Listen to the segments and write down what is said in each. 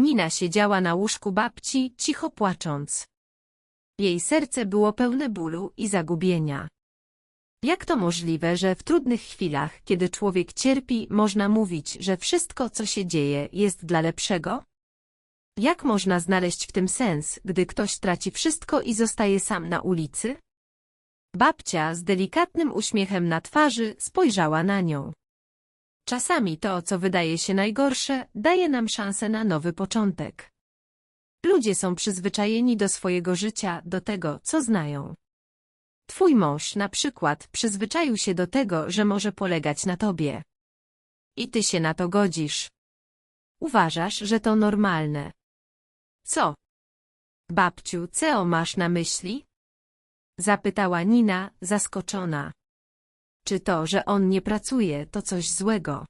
Nina siedziała na łóżku babci, cicho płacząc. Jej serce było pełne bólu i zagubienia. Jak to możliwe, że w trudnych chwilach, kiedy człowiek cierpi, można mówić, że wszystko, co się dzieje, jest dla lepszego? Jak można znaleźć w tym sens, gdy ktoś traci wszystko i zostaje sam na ulicy? Babcia z delikatnym uśmiechem na twarzy spojrzała na nią. Czasami to, co wydaje się najgorsze, daje nam szansę na nowy początek. Ludzie są przyzwyczajeni do swojego życia, do tego, co znają. Twój mąż na przykład przyzwyczaił się do tego, że może polegać na tobie. I ty się na to godzisz. Uważasz, że to normalne. Co? Babciu, co masz na myśli? Zapytała Nina, zaskoczona. Czy to, że on nie pracuje, to coś złego?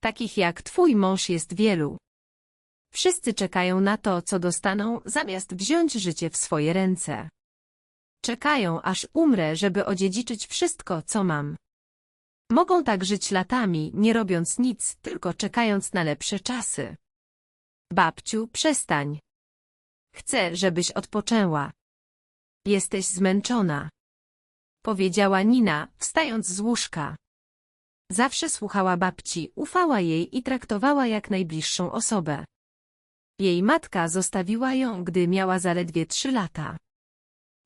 Takich jak twój mąż jest wielu. Wszyscy czekają na to, co dostaną, zamiast wziąć życie w swoje ręce. Czekają, aż umrę, żeby odziedziczyć wszystko, co mam. Mogą tak żyć latami, nie robiąc nic, tylko czekając na lepsze czasy. Babciu, przestań. Chcę, żebyś odpoczęła. Jesteś zmęczona. Powiedziała Nina, wstając z łóżka. Zawsze słuchała babci, ufała jej i traktowała jak najbliższą osobę. Jej matka zostawiła ją, gdy miała zaledwie trzy lata.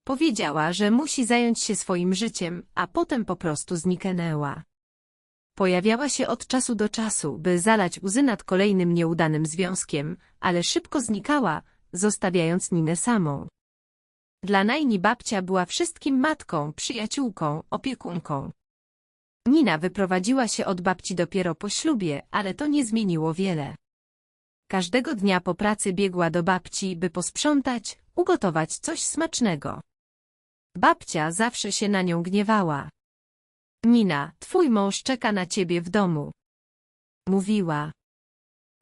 Powiedziała, że musi zająć się swoim życiem, a potem po prostu zniknęła. Pojawiała się od czasu do czasu, by zalać łzy nad kolejnym nieudanym związkiem, ale szybko znikała, zostawiając Ninę samą. Dla Najni babcia była wszystkim matką, przyjaciółką, opiekunką. Nina wyprowadziła się od babci dopiero po ślubie, ale to nie zmieniło wiele. Każdego dnia po pracy biegła do babci, by posprzątać, ugotować coś smacznego. Babcia zawsze się na nią gniewała. Nina, twój mąż czeka na ciebie w domu. Mówiła.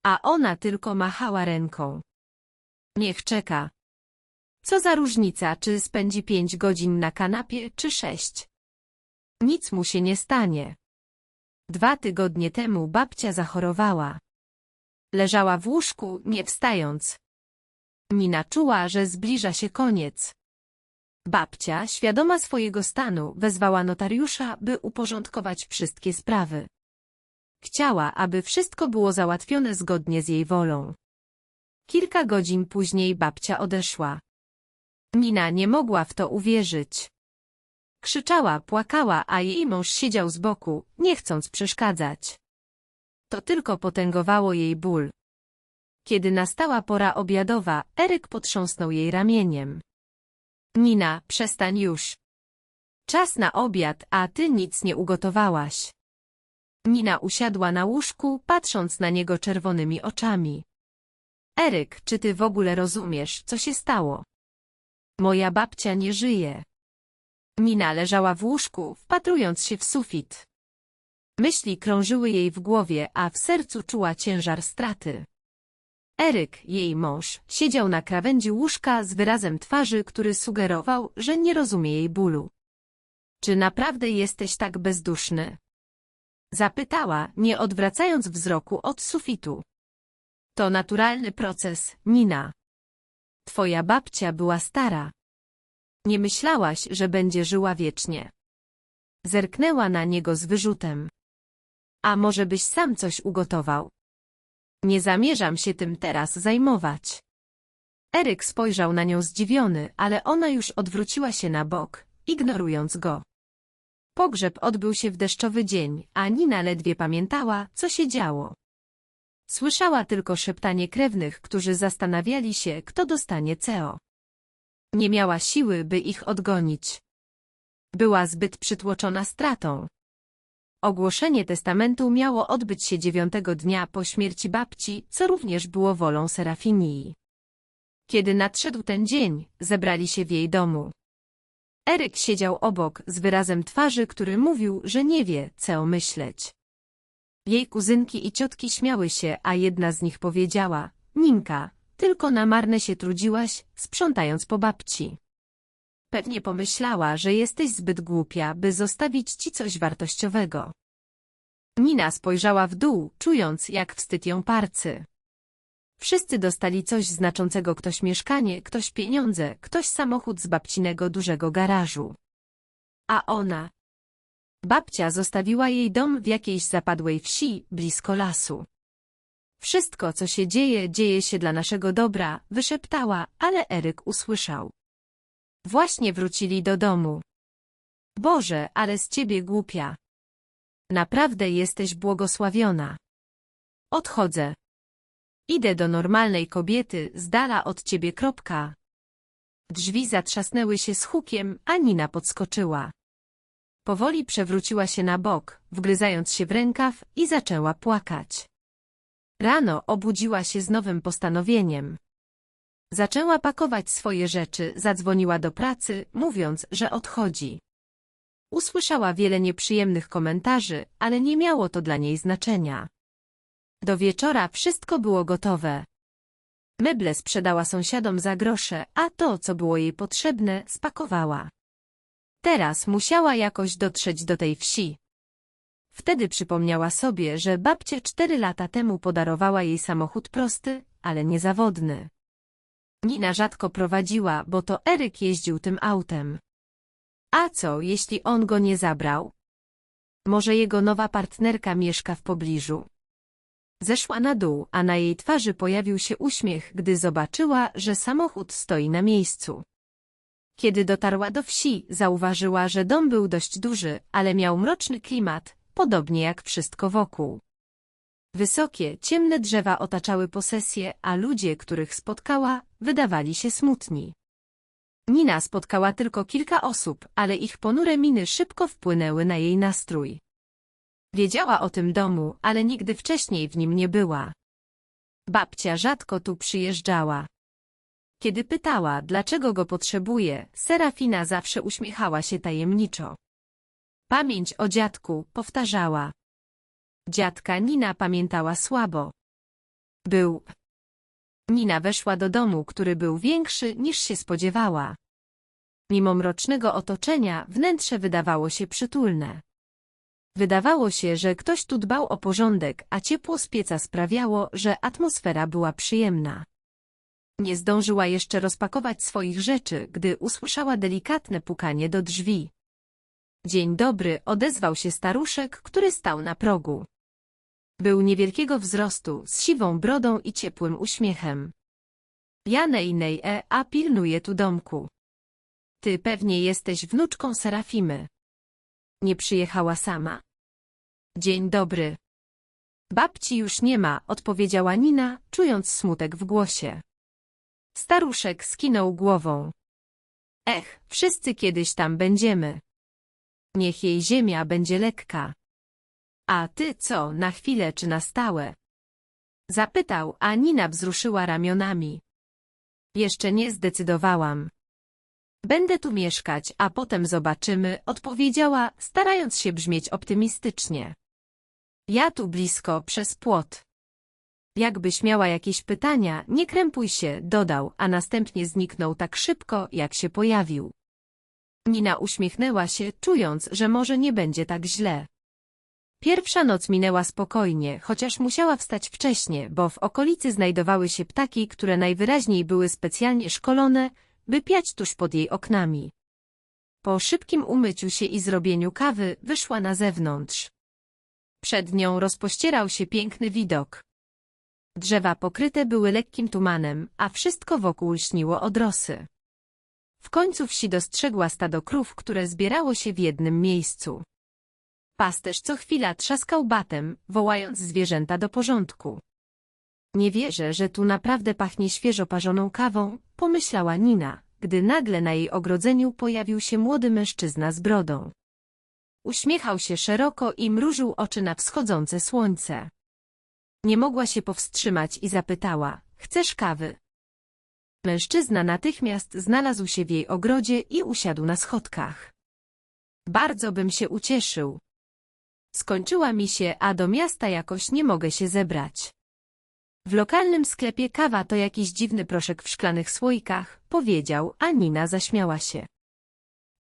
A ona tylko machała ręką. Niech czeka. Co za różnica, czy spędzi pięć godzin na kanapie, czy sześć. Nic mu się nie stanie. Dwa tygodnie temu babcia zachorowała. Leżała w łóżku, nie wstając. Nina czuła, że zbliża się koniec. Babcia, świadoma swojego stanu, wezwała notariusza, by uporządkować wszystkie sprawy. Chciała, aby wszystko było załatwione zgodnie z jej wolą. Kilka godzin później babcia odeszła. Nina nie mogła w to uwierzyć. Krzyczała, płakała, a jej mąż siedział z boku, nie chcąc przeszkadzać. To tylko potęgowało jej ból. Kiedy nastała pora obiadowa, Eryk potrząsnął jej ramieniem. Nina, przestań już. Czas na obiad, a ty nic nie ugotowałaś. Nina usiadła na łóżku, patrząc na niego czerwonymi oczami. Eryk, czy ty w ogóle rozumiesz, co się stało? Moja babcia nie żyje. Nina leżała w łóżku, wpatrując się w sufit. Myśli krążyły jej w głowie, a w sercu czuła ciężar straty. Eryk, jej mąż, siedział na krawędzi łóżka z wyrazem twarzy, który sugerował, że nie rozumie jej bólu. Czy naprawdę jesteś tak bezduszny? Zapytała, nie odwracając wzroku od sufitu. To naturalny proces, Nina. Twoja babcia była stara. Nie myślałaś, że będzie żyła wiecznie. Zerknęła na niego z wyrzutem. A może byś sam coś ugotował? Nie zamierzam się tym teraz zajmować. Eryk spojrzał na nią zdziwiony, ale ona już odwróciła się na bok, ignorując go. Pogrzeb odbył się w deszczowy dzień, a Nina ledwie pamiętała, co się działo. Słyszała tylko szeptanie krewnych, którzy zastanawiali się, kto dostanie CEO. Nie miała siły, by ich odgonić. Była zbyt przytłoczona stratą. Ogłoszenie testamentu miało odbyć się dziewiątego dnia po śmierci babci, co również było wolą Serafinii. Kiedy nadszedł ten dzień, zebrali się w jej domu. Eryk siedział obok z wyrazem twarzy, który mówił, że nie wie, co myśleć. Jej kuzynki i ciotki śmiały się, a jedna z nich powiedziała, Ninka, tylko na marne się trudziłaś, sprzątając po babci. Pewnie pomyślała, że jesteś zbyt głupia, by zostawić ci coś wartościowego. Nina spojrzała w dół, czując, jak wstyd ją parcy. Wszyscy dostali coś znaczącego, ktoś mieszkanie, ktoś pieniądze, ktoś samochód z babcinego dużego garażu. A ona? Babcia zostawiła jej dom w jakiejś zapadłej wsi, blisko lasu. Wszystko, co się dzieje, dzieje się dla naszego dobra, wyszeptała, ale Eryk usłyszał. Właśnie wrócili do domu. Boże, ale z ciebie głupia. Naprawdę jesteś błogosławiona. Odchodzę. Idę do normalnej kobiety, z dala od ciebie kropka. Drzwi zatrzasnęły się z hukiem, a Nina podskoczyła. Powoli przewróciła się na bok, wgryzając się w rękaw i zaczęła płakać. Rano obudziła się z nowym postanowieniem. Zaczęła pakować swoje rzeczy, zadzwoniła do pracy, mówiąc, że odchodzi. Usłyszała wiele nieprzyjemnych komentarzy, ale nie miało to dla niej znaczenia. Do wieczora wszystko było gotowe. Meble sprzedała sąsiadom za grosze, a to, co było jej potrzebne, spakowała. Teraz musiała jakoś dotrzeć do tej wsi. Wtedy przypomniała sobie, że babcia cztery lata temu podarowała jej samochód prosty, ale niezawodny. Nina rzadko prowadziła, bo to Eryk jeździł tym autem. A co, jeśli on go nie zabrał? Może jego nowa partnerka mieszka w pobliżu? Zeszła na dół, a na jej twarzy pojawił się uśmiech, gdy zobaczyła, że samochód stoi na miejscu. Kiedy dotarła do wsi, zauważyła, że dom był dość duży, ale miał mroczny klimat, podobnie jak wszystko wokół. Wysokie, ciemne drzewa otaczały posesję, a ludzie, których spotkała, wydawali się smutni. Nina spotkała tylko kilka osób, ale ich ponure miny szybko wpłynęły na jej nastrój. Wiedziała o tym domu, ale nigdy wcześniej w nim nie była. Babcia rzadko tu przyjeżdżała. Kiedy pytała, dlaczego go potrzebuje, Serafina zawsze uśmiechała się tajemniczo. Pamięć o dziadku, powtarzała. Dziadka Nina pamiętała słabo. Był. Nina weszła do domu, który był większy niż się spodziewała. Mimo mrocznego otoczenia, wnętrze wydawało się przytulne. Wydawało się, że ktoś tu dbał o porządek, a ciepło z pieca sprawiało, że atmosfera była przyjemna. Nie zdążyła jeszcze rozpakować swoich rzeczy, gdy usłyszała delikatne pukanie do drzwi. Dzień dobry, odezwał się staruszek, który stał na progu. Był niewielkiego wzrostu, z siwą brodą i ciepłym uśmiechem. Janej nej e, a pilnuje tu domku. Ty pewnie jesteś wnuczką Serafimy. Nie przyjechała sama. Dzień dobry. Babci już nie ma, odpowiedziała Nina, czując smutek w głosie. Staruszek skinął głową. Ech, wszyscy kiedyś tam będziemy. Niech jej ziemia będzie lekka. A ty co, na chwilę czy na stałe? Zapytał, a Nina wzruszyła ramionami. Jeszcze nie zdecydowałam. Będę tu mieszkać, a potem zobaczymy, odpowiedziała, starając się brzmieć optymistycznie. Ja tu blisko, przez płot. Jakbyś miała jakieś pytania, nie krępuj się, dodał, a następnie zniknął tak szybko, jak się pojawił. Nina uśmiechnęła się, czując, że może nie będzie tak źle. Pierwsza noc minęła spokojnie, chociaż musiała wstać wcześnie, bo w okolicy znajdowały się ptaki, które najwyraźniej były specjalnie szkolone, by piać tuż pod jej oknami. Po szybkim umyciu się i zrobieniu kawy wyszła na zewnątrz. Przed nią rozpościerał się piękny widok. Drzewa pokryte były lekkim tumanem, a wszystko wokół lśniło od rosy. W końcu wsi dostrzegła stado krów, które zbierało się w jednym miejscu. Pasterz co chwila trzaskał batem, wołając zwierzęta do porządku. Nie wierzę, że tu naprawdę pachnie świeżo parzoną kawą, pomyślała Nina, gdy nagle na jej ogrodzeniu pojawił się młody mężczyzna z brodą. Uśmiechał się szeroko i mrużył oczy na wschodzące słońce. Nie mogła się powstrzymać i zapytała, chcesz kawy? Mężczyzna natychmiast znalazł się w jej ogrodzie i usiadł na schodkach. Bardzo bym się ucieszył. Skończyła mi się, a do miasta jakoś nie mogę się zebrać. W lokalnym sklepie kawa to jakiś dziwny proszek w szklanych słoikach, powiedział, a Nina zaśmiała się.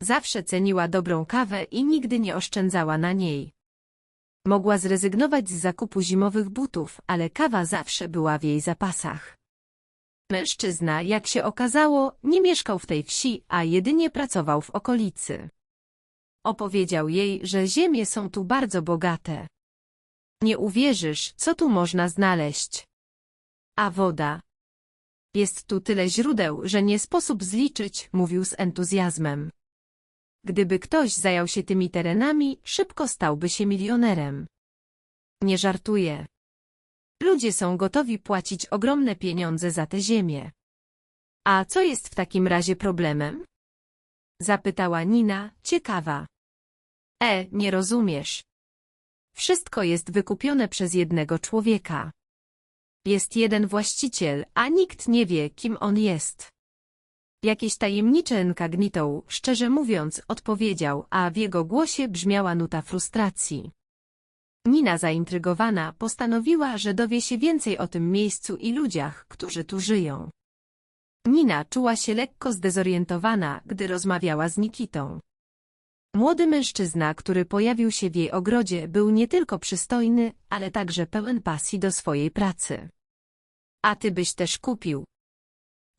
Zawsze ceniła dobrą kawę i nigdy nie oszczędzała na niej. Mogła zrezygnować z zakupu zimowych butów, ale kawa zawsze była w jej zapasach. Mężczyzna, jak się okazało, nie mieszkał w tej wsi, a jedynie pracował w okolicy. Opowiedział jej, że ziemie są tu bardzo bogate. Nie uwierzysz, co tu można znaleźć. A woda. Jest tu tyle źródeł, że nie sposób zliczyć, mówił z entuzjazmem. Gdyby ktoś zajął się tymi terenami, szybko stałby się milionerem. Nie żartuję. Ludzie są gotowi płacić ogromne pieniądze za tę ziemię. A co jest w takim razie problemem? Zapytała Nina, ciekawa. E, nie rozumiesz. Wszystko jest wykupione przez jednego człowieka. Jest jeden właściciel, a nikt nie wie, kim on jest. Jakieś tajemnicze incognito, szczerze mówiąc, odpowiedział, a w jego głosie brzmiała nuta frustracji. Nina zaintrygowana postanowiła, że dowie się więcej o tym miejscu i ludziach, którzy tu żyją. Nina czuła się lekko zdezorientowana, gdy rozmawiała z Nikitą. Młody mężczyzna, który pojawił się w jej ogrodzie, był nie tylko przystojny, ale także pełen pasji do swojej pracy. A ty byś też kupił?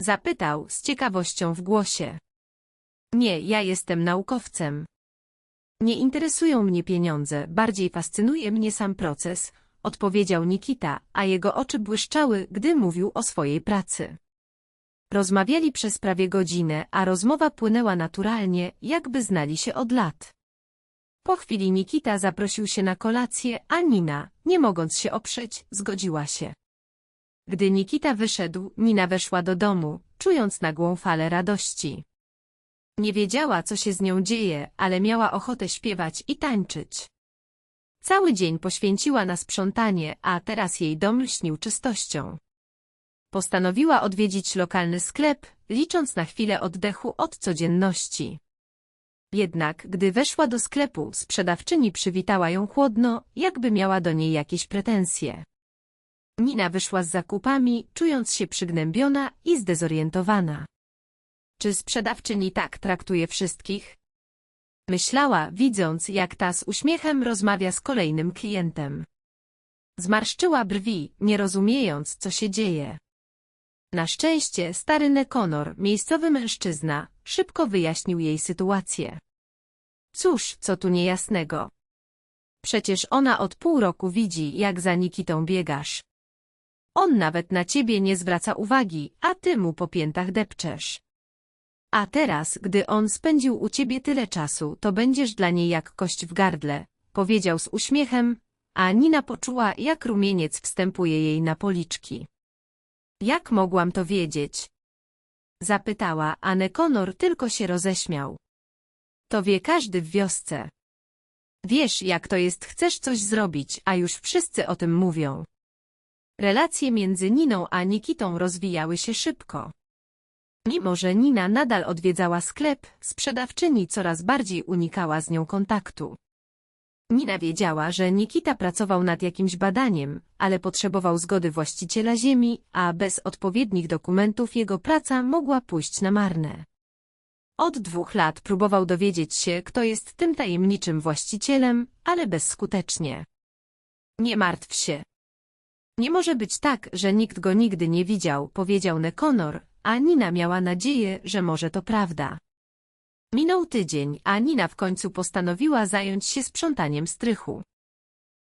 Zapytał z ciekawością w głosie. Nie, ja jestem naukowcem. Nie interesują mnie pieniądze, bardziej fascynuje mnie sam proces, odpowiedział Nikita, a jego oczy błyszczały, gdy mówił o swojej pracy. Rozmawiali przez prawie godzinę, a rozmowa płynęła naturalnie, jakby znali się od lat. Po chwili Nikita zaprosił się na kolację, a Nina, nie mogąc się oprzeć, zgodziła się. Gdy Nikita wyszedł, Nina weszła do domu, czując nagłą falę radości. Nie wiedziała, co się z nią dzieje, ale miała ochotę śpiewać i tańczyć. Cały dzień poświęciła na sprzątanie, a teraz jej dom lśnił czystością. Postanowiła odwiedzić lokalny sklep, licząc na chwilę oddechu od codzienności. Jednak, gdy weszła do sklepu, sprzedawczyni przywitała ją chłodno, jakby miała do niej jakieś pretensje. Nina wyszła z zakupami, czując się przygnębiona i zdezorientowana. Czy sprzedawczyni tak traktuje wszystkich? Myślała, widząc, jak ta z uśmiechem rozmawia z kolejnym klientem. Zmarszczyła brwi, nie rozumiejąc, co się dzieje. Na szczęście stary Nekonor, miejscowy mężczyzna, szybko wyjaśnił jej sytuację. Cóż, co tu niejasnego? Przecież ona od pół roku widzi, jak za Nikitą biegasz. On nawet na ciebie nie zwraca uwagi, a ty mu po piętach depczesz. A teraz, gdy on spędził u ciebie tyle czasu, to będziesz dla niej jak kość w gardle, powiedział z uśmiechem, a Nina poczuła, jak rumieniec wstępuje jej na policzki. Jak mogłam to wiedzieć? Zapytała, a Nekonor tylko się roześmiał. To wie każdy w wiosce. Wiesz, jak to jest, chcesz coś zrobić, a już wszyscy o tym mówią. Relacje między Niną a Nikitą rozwijały się szybko. Mimo, że Nina nadal odwiedzała sklep, sprzedawczyni coraz bardziej unikała z nią kontaktu. Nina wiedziała, że Nikita pracował nad jakimś badaniem, ale potrzebował zgody właściciela ziemi, a bez odpowiednich dokumentów jego praca mogła pójść na marne. Od dwóch lat próbował dowiedzieć się, kto jest tym tajemniczym właścicielem, ale bezskutecznie. Nie martw się. Nie może być tak, że nikt go nigdy nie widział, powiedział Nekonor, a Nina miała nadzieję, że może to prawda. Minął tydzień, a Nina w końcu postanowiła zająć się sprzątaniem strychu.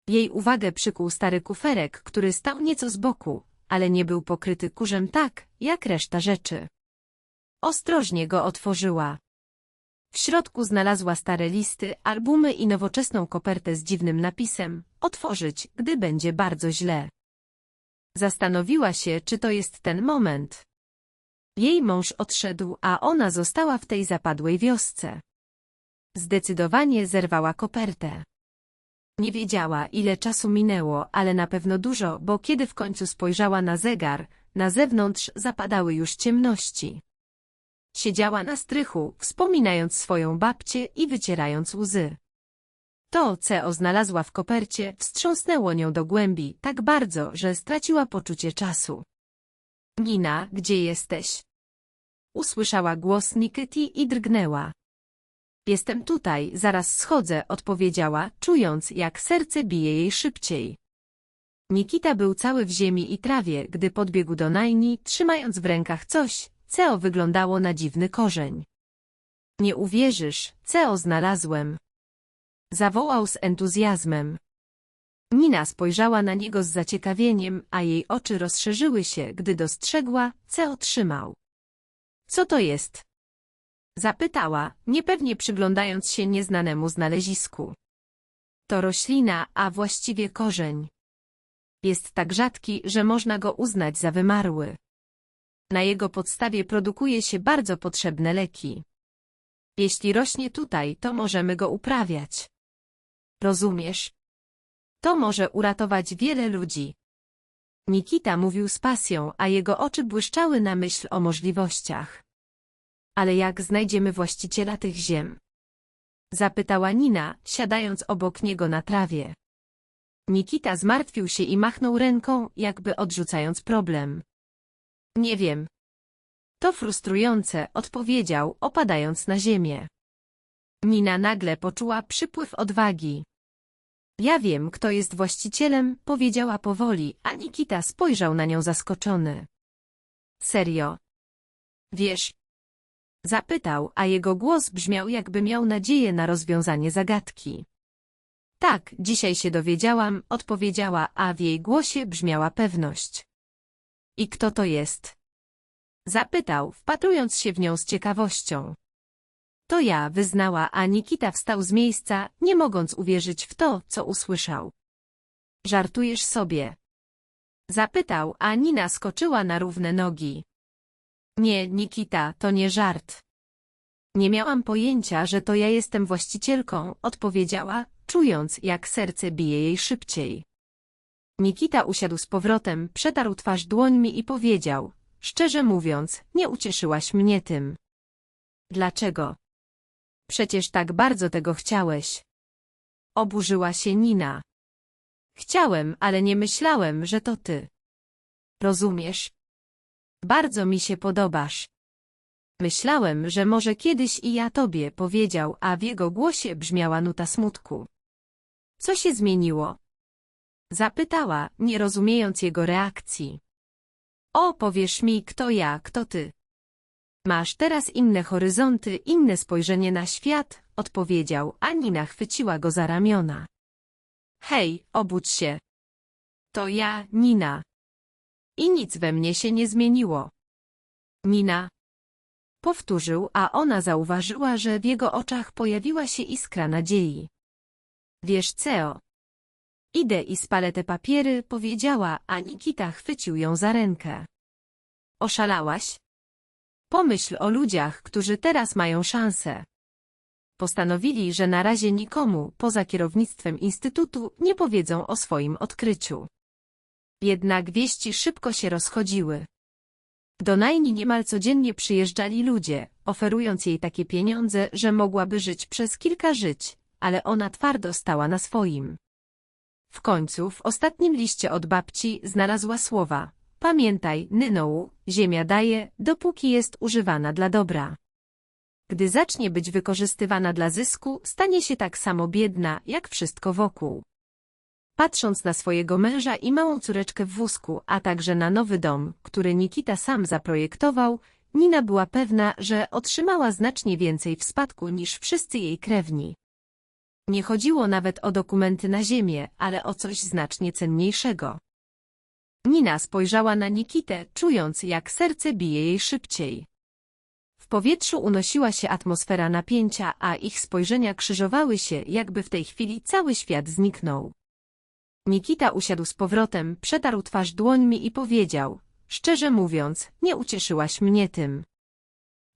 Jej uwagę przykuł stary kuferek, który stał nieco z boku, ale nie był pokryty kurzem tak, jak reszta rzeczy. Ostrożnie go otworzyła. W środku znalazła stare listy, albumy i nowoczesną kopertę z dziwnym napisem otworzyć, gdy będzie bardzo źle. Zastanowiła się, czy to jest ten moment. Jej mąż odszedł, a ona została w tej zapadłej wiosce. Zdecydowanie zerwała kopertę. Nie wiedziała, ile czasu minęło, ale na pewno dużo, bo kiedy w końcu spojrzała na zegar, na zewnątrz zapadały już ciemności. Siedziała na strychu, wspominając swoją babcię i wycierając łzy. To, co znalazła w kopercie, wstrząsnęło nią do głębi, tak bardzo, że straciła poczucie czasu. Nina, gdzie jesteś? Usłyszała głos Nikity i drgnęła. Jestem tutaj, zaraz schodzę, odpowiedziała, czując, jak serce bije jej szybciej. Nikita był cały w ziemi i trawie, gdy podbiegł do Najni, trzymając w rękach coś, co wyglądało na dziwny korzeń. Nie uwierzysz, co znalazłem. Zawołał z entuzjazmem. Nina spojrzała na niego z zaciekawieniem, a jej oczy rozszerzyły się, gdy dostrzegła, co otrzymał. Co to jest? Zapytała, niepewnie przyglądając się nieznanemu znalezisku. To roślina, a właściwie korzeń. Jest tak rzadki, że można go uznać za wymarły. Na jego podstawie produkuje się bardzo potrzebne leki. Jeśli rośnie tutaj, to możemy go uprawiać. Rozumiesz? To może uratować wiele ludzi. Nikita mówił z pasją, a jego oczy błyszczały na myśl o możliwościach. Ale jak znajdziemy właściciela tych ziem? Zapytała Nina, siadając obok niego na trawie. Nikita zmartwił się i machnął ręką, jakby odrzucając problem. Nie wiem. To frustrujące, odpowiedział, opadając na ziemię. Nina nagle poczuła przypływ odwagi. Ja wiem, kto jest właścicielem, powiedziała powoli, a Nikita spojrzał na nią zaskoczony. Serio? Wiesz? Zapytał, a jego głos brzmiał jakby miał nadzieję na rozwiązanie zagadki. Tak, dzisiaj się dowiedziałam, odpowiedziała, a w jej głosie brzmiała pewność. I kto to jest? Zapytał, wpatrując się w nią z ciekawością. To ja, wyznała, a Nikita wstał z miejsca, nie mogąc uwierzyć w to, co usłyszał. Żartujesz sobie? Zapytał, a Nina skoczyła na równe nogi. Nie, Nikita, to nie żart. Nie miałam pojęcia, że to ja jestem właścicielką, odpowiedziała, czując, jak serce bije jej szybciej. Nikita usiadł z powrotem, przetarł twarz dłońmi i powiedział, szczerze mówiąc, nie ucieszyłaś mnie tym. Dlaczego? Przecież tak bardzo tego chciałeś. Oburzyła się Nina. Chciałem, ale nie myślałem, że to ty. Rozumiesz? Bardzo mi się podobasz. Myślałem, że może kiedyś i ja tobie powiedział, a w jego głosie brzmiała nuta smutku. Co się zmieniło? Zapytała, nie rozumiejąc jego reakcji. O, powiesz mi, kto ja, kto ty. Masz teraz inne horyzonty, inne spojrzenie na świat, odpowiedział, a Nina chwyciła go za ramiona. Hej, obudź się. To ja, Nina. I nic we mnie się nie zmieniło. Nina. Powtórzył, a ona zauważyła, że w jego oczach pojawiła się iskra nadziei. Wiesz co? Idę i spalę te papiery, powiedziała, a Nikita chwycił ją za rękę. Oszalałaś? Pomyśl o ludziach, którzy teraz mają szansę. Postanowili, że na razie nikomu, poza kierownictwem Instytutu, nie powiedzą o swoim odkryciu. Jednak wieści szybko się rozchodziły. Do Najni niemal codziennie przyjeżdżali ludzie, oferując jej takie pieniądze, że mogłaby żyć przez kilka żyć, ale ona twardo stała na swoim. W końcu w ostatnim liście od babci znalazła słowa Pamiętaj, Nynołu, ziemia daje, dopóki jest używana dla dobra. Gdy zacznie być wykorzystywana dla zysku, stanie się tak samo biedna, jak wszystko wokół. Patrząc na swojego męża i małą córeczkę w wózku, a także na nowy dom, który Nikita sam zaprojektował, Nina była pewna, że otrzymała znacznie więcej w spadku niż wszyscy jej krewni. Nie chodziło nawet o dokumenty na ziemię, ale o coś znacznie cenniejszego. Nina spojrzała na Nikitę, czując, jak serce bije jej szybciej. W powietrzu unosiła się atmosfera napięcia, a ich spojrzenia krzyżowały się, jakby w tej chwili cały świat zniknął. Nikita usiadł z powrotem, przetarł twarz dłońmi i powiedział, szczerze mówiąc, nie ucieszyłaś mnie tym.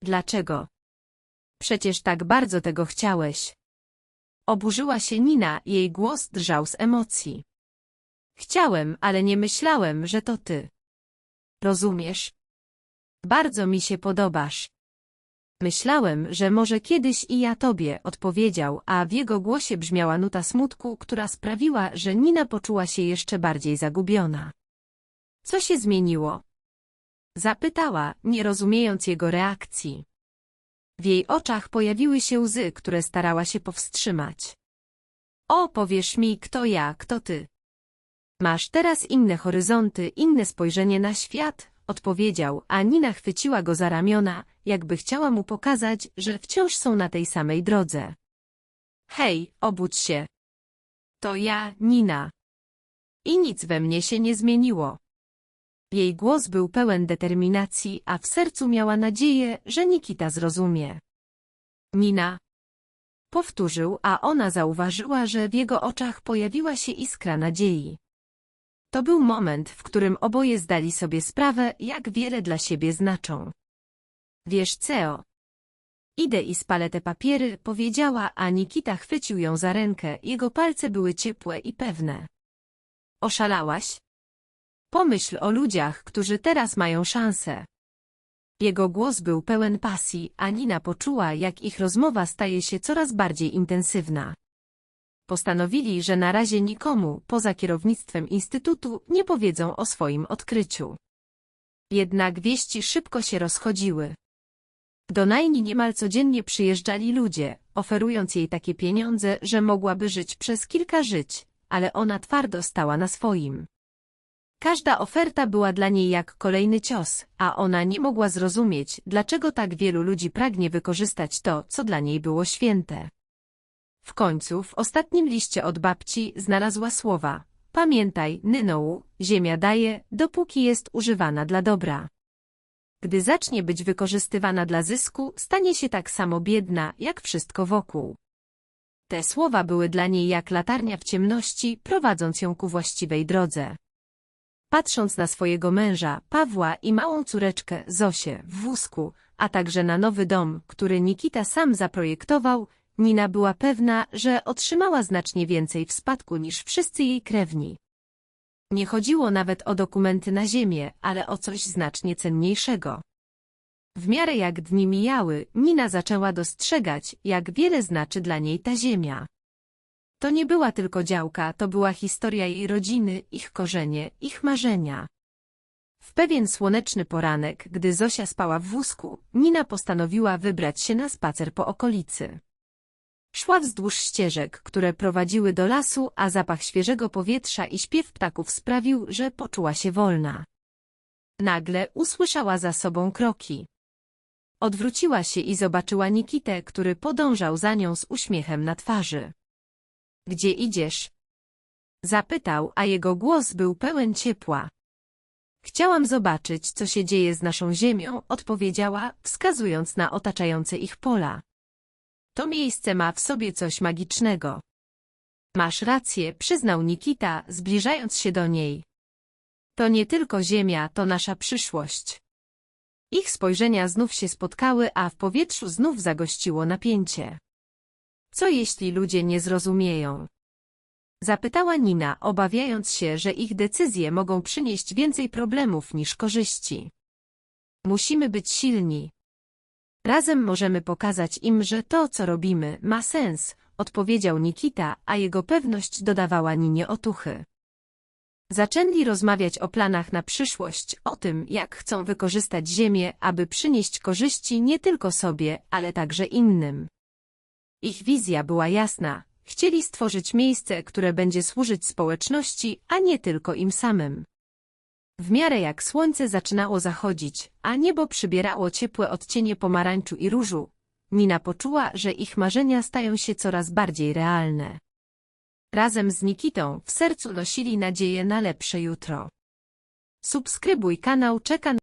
Dlaczego? Przecież tak bardzo tego chciałeś. Oburzyła się Nina, jej głos drżał z emocji. Chciałem, ale nie myślałem, że to ty. Rozumiesz? Bardzo mi się podobasz. Myślałem, że może kiedyś i ja tobie, odpowiedział, a w jego głosie brzmiała nuta smutku, która sprawiła, że Nina poczuła się jeszcze bardziej zagubiona. Co się zmieniło? Zapytała, nie rozumiejąc jego reakcji. W jej oczach pojawiły się łzy, które starała się powstrzymać. O, powiesz mi, kto ja, kto ty. Masz teraz inne horyzonty, inne spojrzenie na świat, odpowiedział, a Nina chwyciła go za ramiona, jakby chciała mu pokazać, że wciąż są na tej samej drodze. Hej, obudź się. To ja, Nina. I nic we mnie się nie zmieniło. Jej głos był pełen determinacji, a w sercu miała nadzieję, że Nikita zrozumie. Nina. Powtórzył, a ona zauważyła, że w jego oczach pojawiła się iskra nadziei. To był moment, w którym oboje zdali sobie sprawę, jak wiele dla siebie znaczą. Wiesz, Ceo. Idę i spalę te papiery, powiedziała, a Nikita chwycił ją za rękę, jego palce były ciepłe i pewne. Oszalałaś? Pomyśl o ludziach, którzy teraz mają szansę. Jego głos był pełen pasji, a Nina poczuła, jak ich rozmowa staje się coraz bardziej intensywna. Postanowili, że na razie nikomu, poza kierownictwem instytutu, nie powiedzą o swoim odkryciu. Jednak wieści szybko się rozchodziły. Do Najni niemal codziennie przyjeżdżali ludzie, oferując jej takie pieniądze, że mogłaby żyć przez kilka żyć, ale ona twardo stała na swoim. Każda oferta była dla niej jak kolejny cios, a ona nie mogła zrozumieć, dlaczego tak wielu ludzi pragnie wykorzystać to, co dla niej było święte. W końcu w ostatnim liście od babci znalazła słowa Pamiętaj, Nynołu, ziemia daje, dopóki jest używana dla dobra. Gdy zacznie być wykorzystywana dla zysku, stanie się tak samo biedna, jak wszystko wokół. Te słowa były dla niej jak latarnia w ciemności, prowadząc ją ku właściwej drodze. Patrząc na swojego męża, Pawła i małą córeczkę, Zosię, w wózku, a także na nowy dom, który Nikita sam zaprojektował, Nina była pewna, że otrzymała znacznie więcej w spadku niż wszyscy jej krewni. Nie chodziło nawet o dokumenty na ziemię, ale o coś znacznie cenniejszego. W miarę jak dni mijały, Nina zaczęła dostrzegać, jak wiele znaczy dla niej ta ziemia. To nie była tylko działka, to była historia jej rodziny, ich korzenie, ich marzenia. W pewien słoneczny poranek, gdy Zosia spała w wózku, Nina postanowiła wybrać się na spacer po okolicy. Szła wzdłuż ścieżek, które prowadziły do lasu, a zapach świeżego powietrza i śpiew ptaków sprawił, że poczuła się wolna. Nagle usłyszała za sobą kroki. Odwróciła się i zobaczyła Nikitę, który podążał za nią z uśmiechem na twarzy. Gdzie idziesz? Zapytał, a jego głos był pełen ciepła. Chciałam zobaczyć, co się dzieje z naszą ziemią, odpowiedziała, wskazując na otaczające ich pola. To miejsce ma w sobie coś magicznego. Masz rację, przyznał Nikita, zbliżając się do niej. To nie tylko ziemia, to nasza przyszłość. Ich spojrzenia znów się spotkały, a w powietrzu znów zagościło napięcie. Co jeśli ludzie nie zrozumieją? Zapytała Nina, obawiając się, że ich decyzje mogą przynieść więcej problemów niż korzyści. Musimy być silni. Razem możemy pokazać im, że to, co robimy, ma sens, odpowiedział Nikita, a jego pewność dodawała Ninie otuchy. Zaczęli rozmawiać o planach na przyszłość, o tym, jak chcą wykorzystać ziemię, aby przynieść korzyści nie tylko sobie, ale także innym. Ich wizja była jasna. Chcieli stworzyć miejsce, które będzie służyć społeczności, a nie tylko im samym. W miarę jak słońce zaczynało zachodzić, a niebo przybierało ciepłe odcienie pomarańczu i różu, Nina poczuła, że ich marzenia stają się coraz bardziej realne. Razem z Nikitą w sercu nosili nadzieję na lepsze jutro. Subskrybuj kanał, czeka